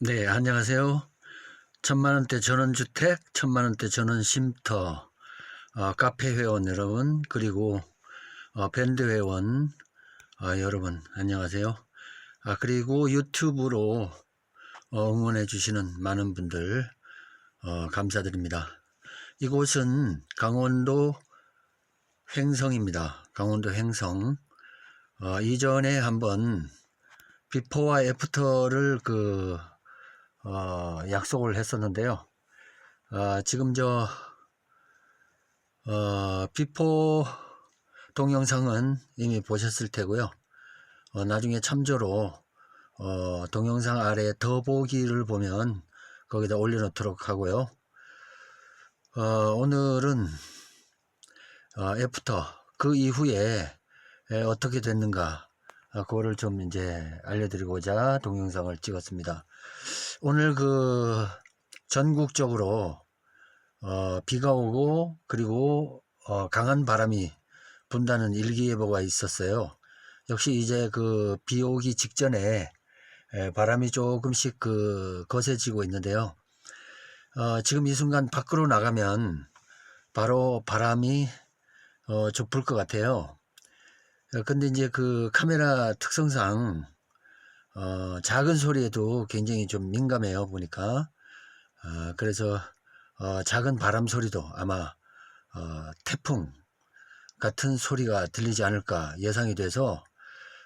네, 안녕하세요. 천만원대 전원주택, 천만원대 전원쉼터, 어, 카페 회원 여러분, 그리고 어, 밴드 회원 어, 여러분, 안녕하세요. 아, 그리고 유튜브로 어, 응원해 주시는 많은 분들 어, 감사드립니다. 이곳은 강원도 횡성입니다. 강원도 횡성. 어, 이전에 한번 비포와 애프터를 그 어, 약속을 했었는데요. 어, 지금 저 어, 비포 동영상은 이미 보셨을 테고요. 어, 나중에 참조로 어, 동영상 아래 더보기를 보면 거기다 올려놓도록 하고요. 어, 오늘은 어, 애프터 그 이후에 에, 어떻게 됐는가 아, 그거를 좀 이제 알려드리고자 동영상을 찍었습니다. 오늘 그 전국적으로 어, 비가 오고 그리고 어, 강한 바람이 분다는 일기예보가 있었어요. 역시 이제 그 비 오기 직전에 에, 바람이 조금씩 그 거세지고 있는데요. 어, 지금 이 순간 밖으로 나가면 바로 바람이 어, 좀불것 같아요. 어, 근데 이제 그 카메라 특성상 어, 작은 소리에도 굉장히 좀 민감해요 보니까. 어, 그래서 어, 작은 바람 소리도 아마 어, 태풍 같은 소리가 들리지 않을까 예상이 돼서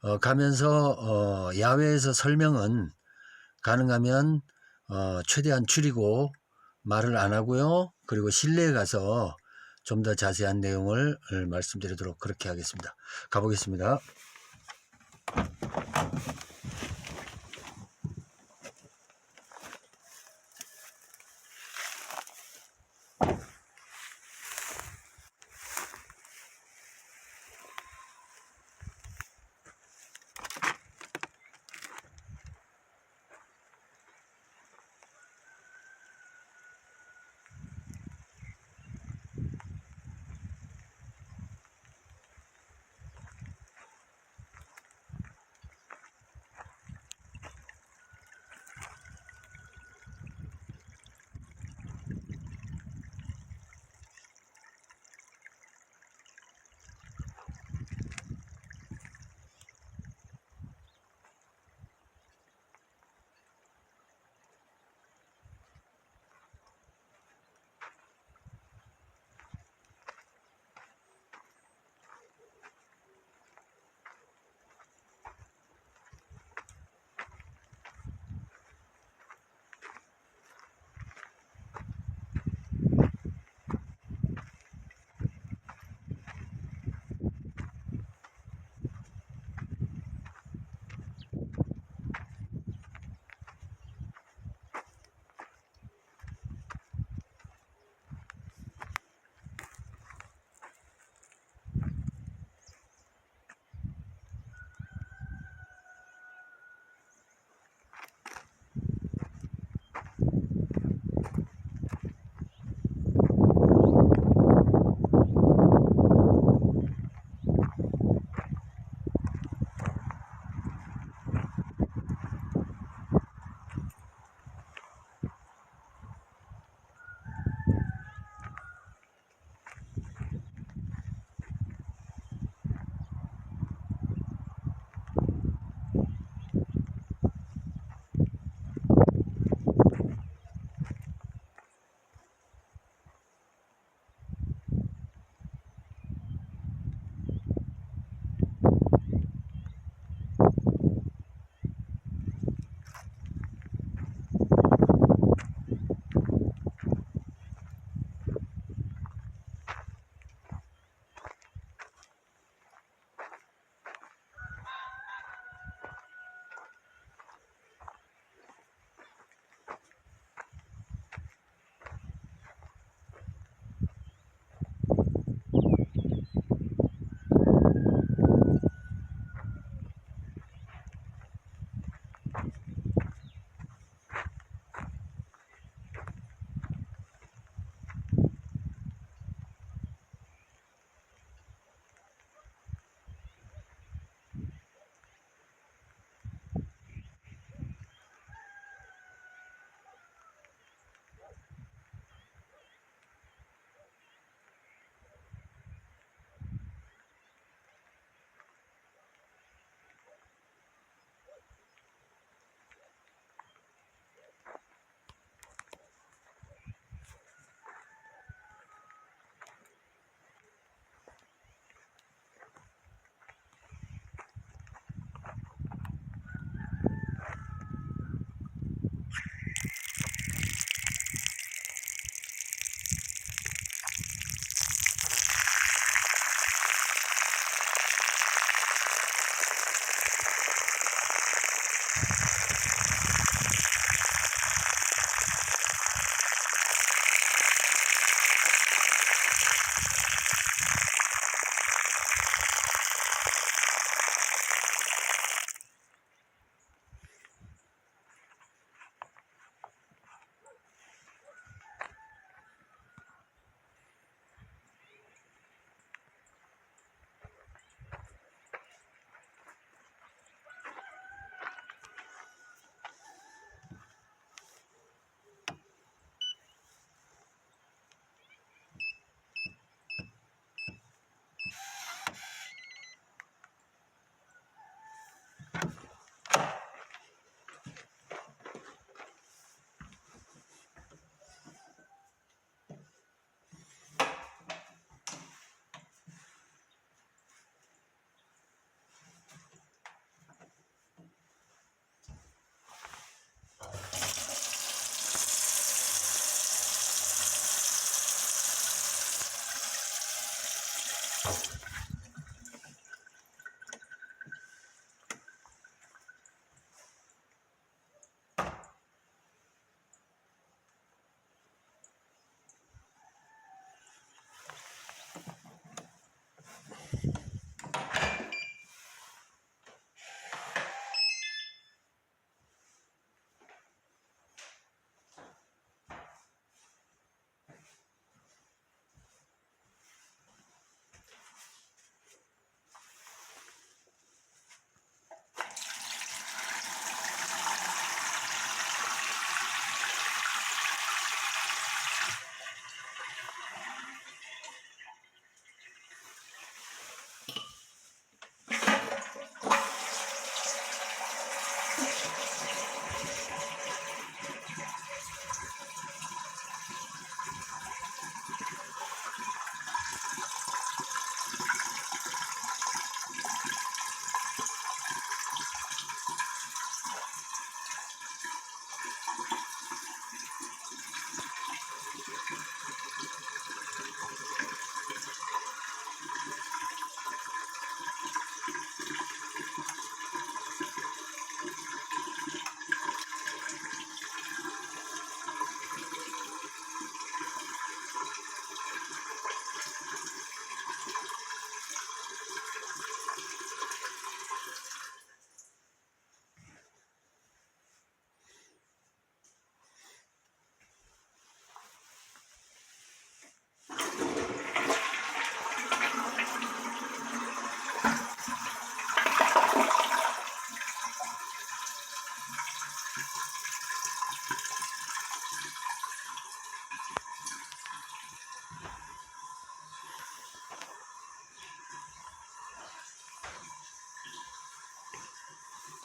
어, 가면서 어, 야외에서 설명은 가능하면 어, 최대한 줄이고 말을 안 하고요. 그리고 실내에 가서 좀 더 자세한 내용을 말씀드리도록 그렇게 하겠습니다. 가보겠습니다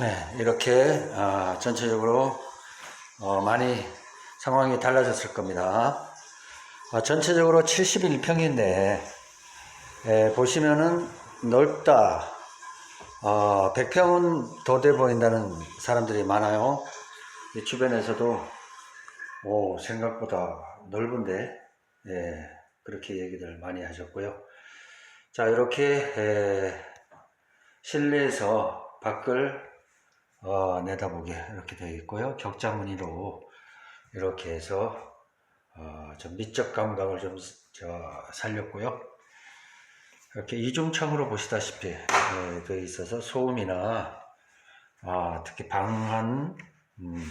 네, 이렇게 아, 전체적으로 어, 많이 상황이 달라졌을 겁니다. 아, 전체적으로 71평인데 보시면은 넓다. 어, 100평은 더 돼 보인다는 사람들이 많아요. 이 주변에서도 오, 생각보다 넓은데 예, 그렇게 얘기들 많이 하셨고요. 자 이렇게 에, 실내에서 밖을 어, 내다보게 이렇게 되어 있고요. 격자 무늬로 이렇게 해서 어, 좀 미적 감각을 좀 저, 살렸고요. 이렇게 이중창으로 보시다시피 예, 되어 있어서 소음이나 아, 특히 방한 음,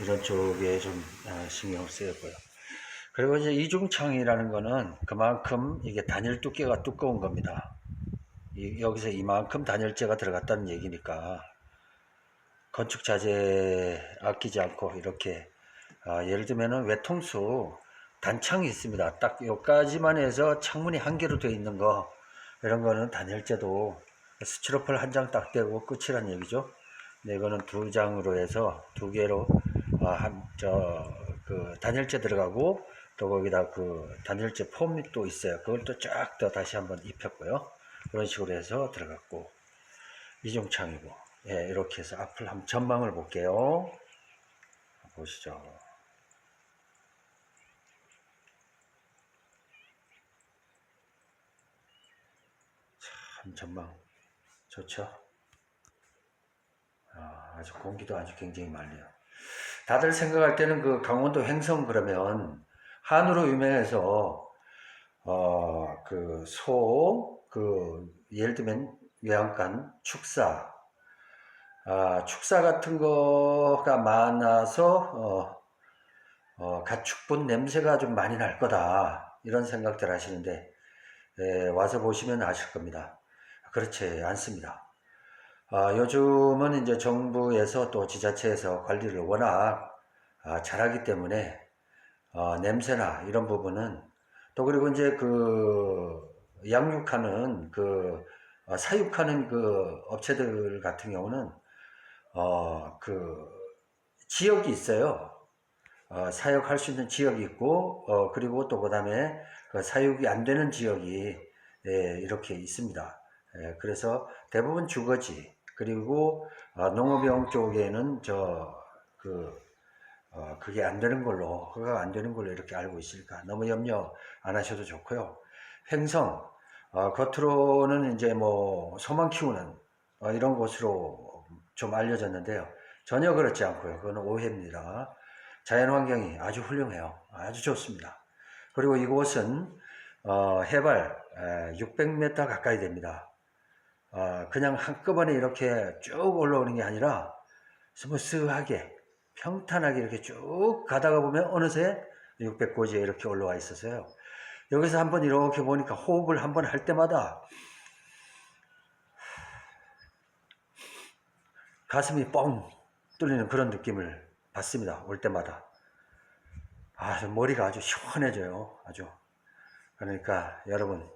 이런 쪽에 좀 아, 신경을 쓰였고요. 그리고 이제 이중창이라는 거는 그만큼 이게 단일 두께가 두꺼운 겁니다. 이- 여기서 이만큼 단열재가 들어갔다는 얘기니까 건축 자재 아끼지 않고 이렇게 아, 예를 들면은 외통수 단창이 있습니다. 딱 여기까지만 해서 창문이 한 개로 되어 있는 거 이런 거는 단열재도 스티로폴 한 장딱 떼고 끝이란 얘기죠. 근데 이거는 두 장으로 해서 두 개로 아, 한저그 단열재 들어가고 또 거기다 그 단열재 폼이 또 있어요. 그걸 또 쫙 더 다시 한번 입혔고요. 그런 식으로 해서 들어갔고 이중창이고 예, 이렇게 해서 앞을 한번 전망을 볼게요. 보시죠. 참 전망 좋죠. 아, 아주 공기도 아주 굉장히 맑네요. 다들 생각할 때는 그 강원도 횡성 그러면 한우로 유명해서 어, 그 소, 그 예를 들면 외양간, 축사, 아, 축사 같은 거가 많아서 어, 어, 가축분 냄새가 좀 많이 날 거다 이런 생각들 하시는데 예, 와서 보시면 아실 겁니다. 그렇지 않습니다. 아, 요즘은 이제 정부에서 또 지자체에서 관리를 워낙 아, 잘하기 때문에 어, 냄새나 이런 부분은 또 그리고 이제 그 양육하는 그 어, 사육하는 그 업체들 같은 경우는 어, 그 지역이 있어요. 어, 사육할 수 있는 지역이 있고 어, 그리고 또 그다음에 그 사육이 안 되는 지역이 예, 이렇게 있습니다. 예, 그래서 대부분 주거지 그리고 어, 농업용 쪽에는 저그 어, 그게 안 되는 걸로, 그가 안 되는 걸로 이렇게 알고 있으니까 너무 염려 안 하셔도 좋고요. 횡성, 어, 겉으로는 이제 뭐 소만 키우는 어, 이런 곳으로 좀 알려졌는데요. 전혀 그렇지 않고요. 그건 오해입니다. 자연 환경이 아주 훌륭해요. 아주 좋습니다. 그리고 이곳은 어, 해발 600m 가까이 됩니다. 어, 그냥 한꺼번에 이렇게 쭉 올라오는 게 아니라 스무스하게 평탄하게 이렇게 쭉 가다가 보면 어느새 600고지에 이렇게 올라와 있어서요. 여기서 한번 이렇게 보니까 호흡을 한번 할 때마다 가슴이 뻥 뚫리는 그런 느낌을 받습니다. 올 때마다. 아, 저 머리가 아주 시원해져요. 아주. 그러니까 여러분,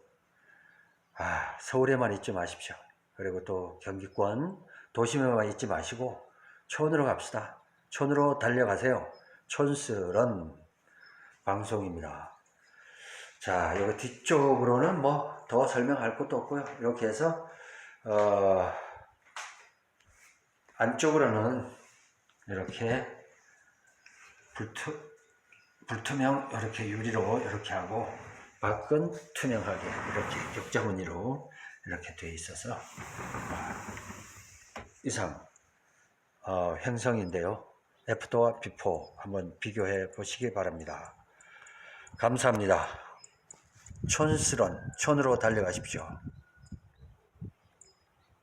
아, 서울에만 있지 마십시오. 그리고 또 경기권, 도심에만 있지 마시고 촌으로 갑시다. 촌으로 달려가세요. 촌스런 방송입니다. 자, 여기 뒤쪽으로는 뭐 더 설명할 것도 없고요. 이렇게 해서 어, 안쪽으로는 이렇게 불투, 불투명 이렇게 유리로 이렇게 하고 밖은 투명하게 이렇게 격자무늬로 이렇게 되어 있어서 아, 이상 어, 형성인데요. 애프터와 비포 한번 비교해 보시기 바랍니다. 감사합니다. 촌스런 촌으로 달려가십시오.